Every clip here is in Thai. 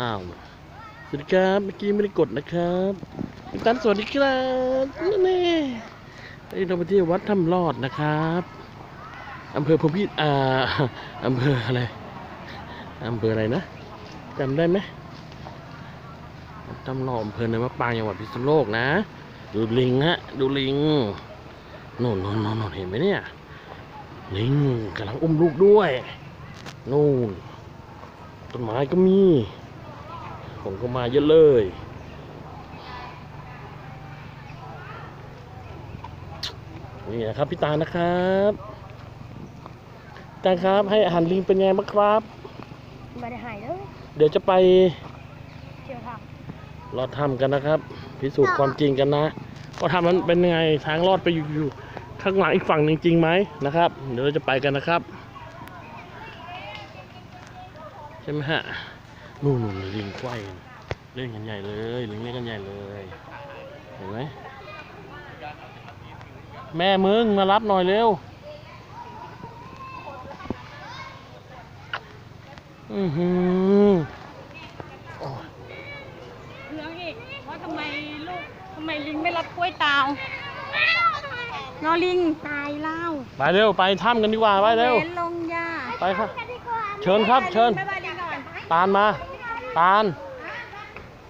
อ้าวสวัสดีครับเมื่อกี้ไม่ได้กดนะครับพี่ตันสวัสดีครับนี่เอ้ยเราไปที่วัดถ้ำรอดนะครับอำเภอพมพิอ่าอำเภออะไรอำเภออะไรนะจำได้ไหมวัดถ้ำรอดอำเภอเนินมะปรางจังหวัดพิษณุโลกนะ ดูลิงฮะ ดูลิงโน่นโน่นโน่นโน่นเห็นไหมเนี่ย ลิงกำลังอุ้มลูกด้วย นู่นต้นไม้ก็มี ผมก็มาเยอะเลย นี่นะครับพี่ตาลนะครับพี่ตาลครับให้อาหารลิงเป็นไงบ้างครับไม่ได้หายเลยเดี๋ยวจะไปเที่ยวทรอดถ้ำกันนะครับ พิสูจน์ความจริงกันนะว่าถ้ำนั้นเป็นยังไงทางรอดไปอยู่อยู่ข้างหลังอีกฝั่งหนึ่งจริงไหมนะครับ เดี๋ยวเราจะไปกันนะครับ ใช่ไหมฮะ นู่นนู่นลิงไขว้เล่นกันใหญ่เลยลิงเล่นกันใหญ่เลย เห็นไหมแม่มึงมารับหน่อยเร็ว อือหือโอ้ยำเรื่องอีกว่าทำไมลูกทำไมลิงไม่รับกล้วยตาวนอลิงตายเล่าไปเร็ว ไปถ้ำกันดีกว่า ไปเร็วนลงยาไปครับ เชิญครับ เชิญ ตาลมา ตาล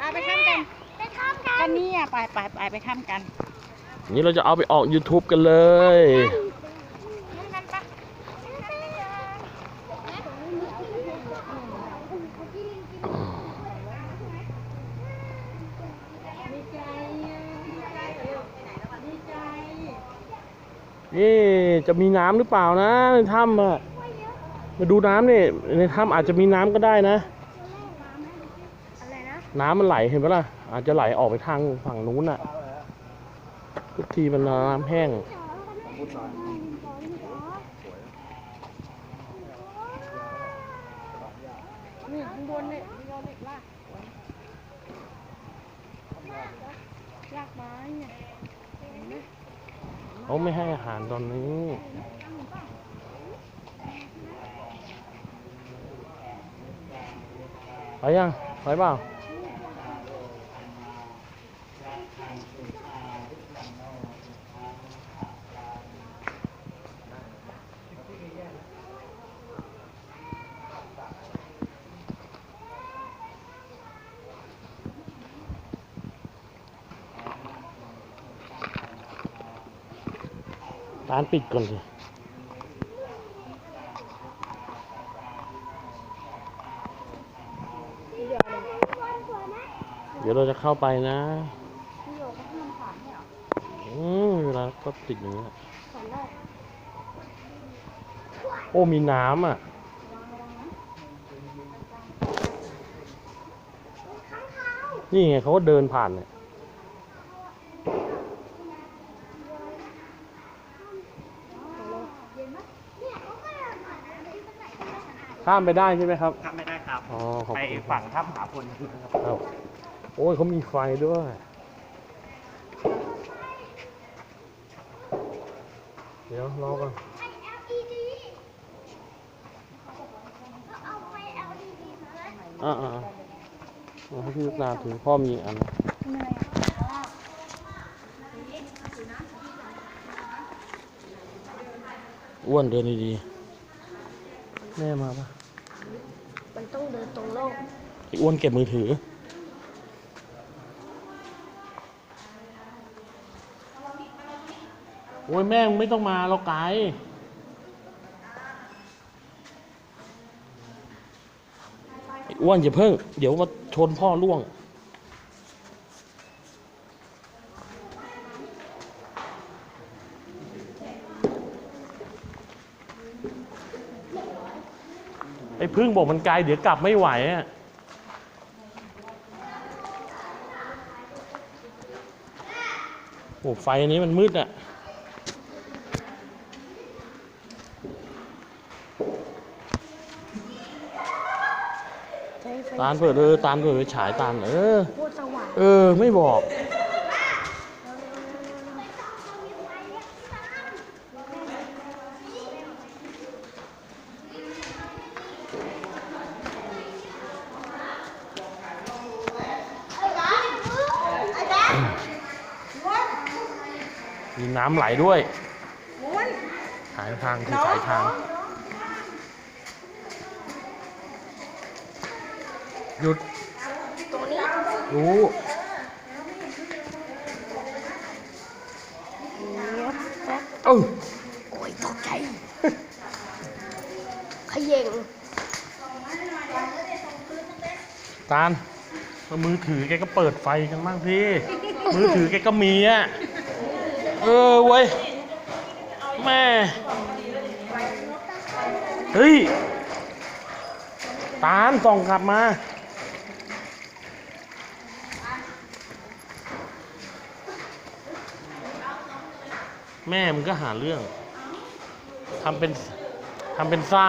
อะไปทำกันไปทำกันกันนี่อะไปไปไปไปทำกัน นี่เราจะเอาไปออก YouTube กันเลย นี่จะมีน้ำหรือเปล่านะในถ้ำอะ มาดูน้ำนี่ในถ้ำอาจจะมีน้ำก็ได้นะ อะไรนะ น้ำมันไหลเห็นปะล่ะ อาจจะไหลออกไปทางฝั่งนู้นน่ะ ทุกทีมันน้ำแห้ง นี่ข้างบนเนี่ยมีเราเหล็กลากลากไม้เนี่ยเขาไม่ให้อาหารตอนนี้ ไปยังไปเป เดี๋ยวเราจะเข้าไปนะพี่โยก็ห้ามผ่านให้เหรออืมเวลาก็ติดอย่างนี้แหละผ่านได้โอ้ มีน้ำอะ นี่ไงเขาก็เดินผ่านเนี่ยข้ามไปได้ใช่ไหมครับทำไม่ได้ครับ อ๋อขอบไปคุณฝั่งถ้ำผาพลครับครับโอ้ยเขามีไฟด้วยเดี๋ยวรอก่อนอ่าอ่าเอาให้พี่ลูกนาถือพ่อมีอันอ้วนเดินดีๆแม่มาปะมันต้องเดินตรงโลกไอ้อ้วนเก็บมือถือ โอ้ยแม่งไม่ต้องมาเราไกลอ้วนอย่าเพิ่ง เดี๋ยวมาชนพ่อล่วง ไอ้พึ่งบอกมันไกลเดี๋ยวกลับไม่ไหวอะโอ้ไฟอันนี้มันมืดอะ ตามเปิดเออตามเปิดฉายตามเออเออ ไม่บอก มีน้ำไหลด้วย หายทางคือสายทาง หยุดตัวนี้รู้เอ้าโอ้ยตกใจขย่งตาลมือถือแกก็เปิดไฟกันบ้างพี่ มือถือแกก็มีอะ เออเว้ย แม่ เฮ้ย ตาลส่องกลับมา แม่มึงก็หาเรื่องทำเป็นทำเป็นซ่า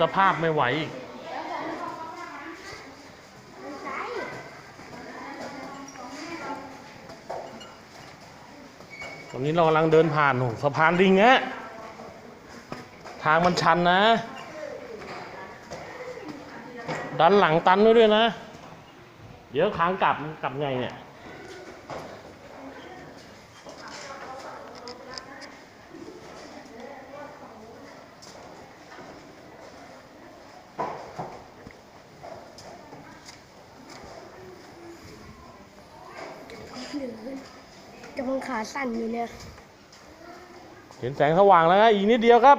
สภาพไม่ไหวอีกตอนนี้เรากำลังเดินผ่านโหสะพานลิงฮะทางมันชันนะดันหลังตันไว้ด้วยนะ เดี๋ยวขางกลับกลับไงเนี่ย กำลังขาสั่นอยู่เนี่ยเห็นแสงสว่างแล้วนะอีกนิดเดียวครับ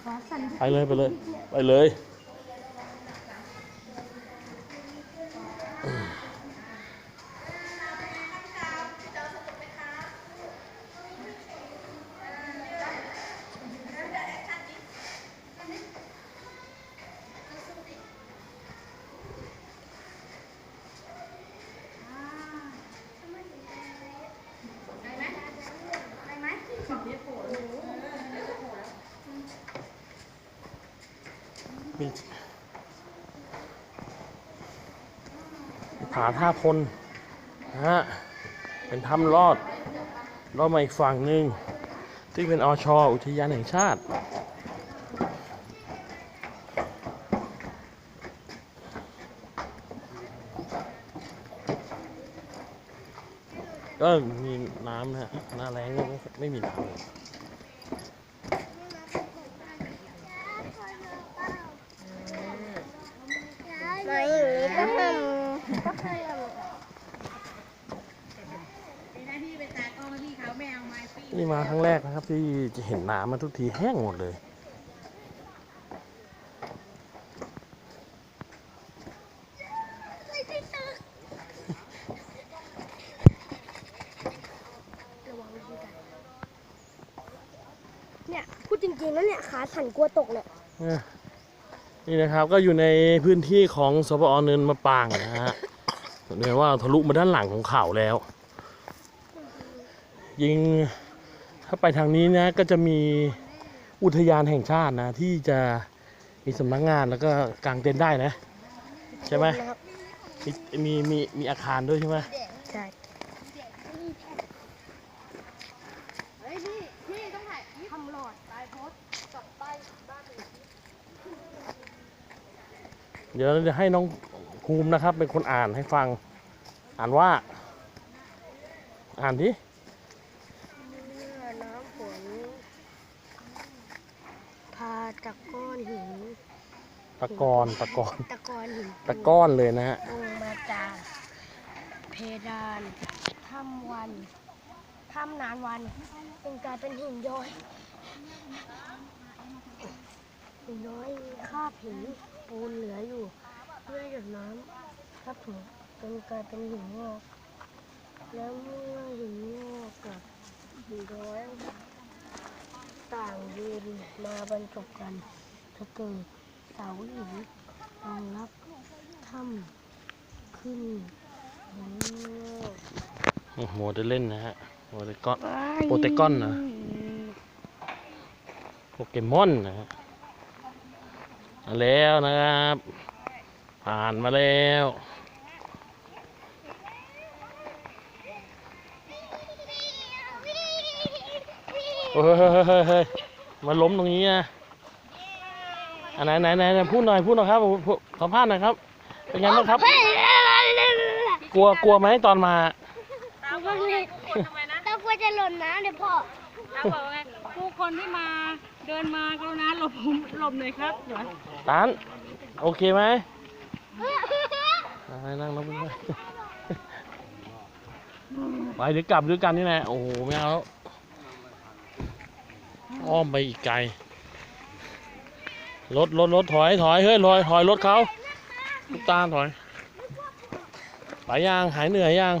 ขาสั่น ไปเลยไปเลย ไปเลยีผาท่าพลนะฮะเป็นถ้ำลอดลอดมาอีกฝั่งหนึ่งซึ่งเป็นอชอุทยานแห่งชาติก็มีน้ำนะฮะหน้าแรงก็ไม่มีน้ำเลย มาอย่าง นี้ก็ทำก็ทนี่มาครั้งแรกนะครับที่จะเห็นน้ำมาทุกทีแห้งหมดเลยำระวังดีกันเนี่ย พูดจริงๆแล้วเนี่ย ขาสั่นกลัวตกเนี่ย นี่นะครับก็อยู่ในพื้นที่ของสปอเนินมะปางนะฮะเรียกว่าทะลุมาด้านหลังของเขาแล้ว ยิงถ้าไปทางนี้นะก็จะมีอุทยานแห่งชาตินะ ที่จะมีสำนักงานแล้วก็กางเต็นท์ได้นะ ใช่ไหมนะครับมีมีมีมีอาคารด้วยใช่ไหม ใช่ เดี๋ยวเราจะให้น้องภูมินะครับ เป็นคนอ่านให้ฟัง อ่านว่า อ่านดิเมื่อน้ำฝนพาตะก้อนหินตะกอนตะกอนตะกอนหินตะก้อนเลยนะฮะ ลงมาจาก เพดานถ้ำวันถ้ำนานวันจึงกลายเป็นหินย้อยหินย้อยคาบหิน ปูนเหลืออยู่เมื่อหยดน้ำทับถมจนกลายเป็นหินงอกแล้วเมื่อหินงอกกับหินย้อยต่างยืนมาบรรจบกันจะเกิดเสาหินรองรับถ้ำขึ้นหินงอกโอ้โหได้เล่นนะฮะโปเตกอนโปเตกอนเหรอโปเกมอนนะฮะ มาแล้วนะครับ ผ่านมาแล้วเฮ้ยเฮ้ยเฮ้ยเฮ้ยเฮ้ยมาล้มตรงนี้นะอันไหนไหนไหนไหนพูดหน่อยพูดหน่อยครับพูดสัมภาษณ์หน่อยครับ เป็นไงบ้างครับ กลัวกลัวไหมตอนมาตาบอกว่าไงทุกคนทำไมนะตากลัวจะหล่นน้ำเดี๋ยวพ่อตาบอกว่าไงผู้คนที่มาเดินมากรุณาหลบหลบหน่อยครับเหรอ ตานโอเคไหมไปนั่งรถไปไปเดี๋ยวกลับด้วยกันนี่แหละโอ้โหไม่เอาแล้วอ้อมไปอีกไกลรถรถรถถอยถอยเฮ้ยถอยถอยรถเขาลูกตาลถอย ไปยังหายเหนื่อยยัง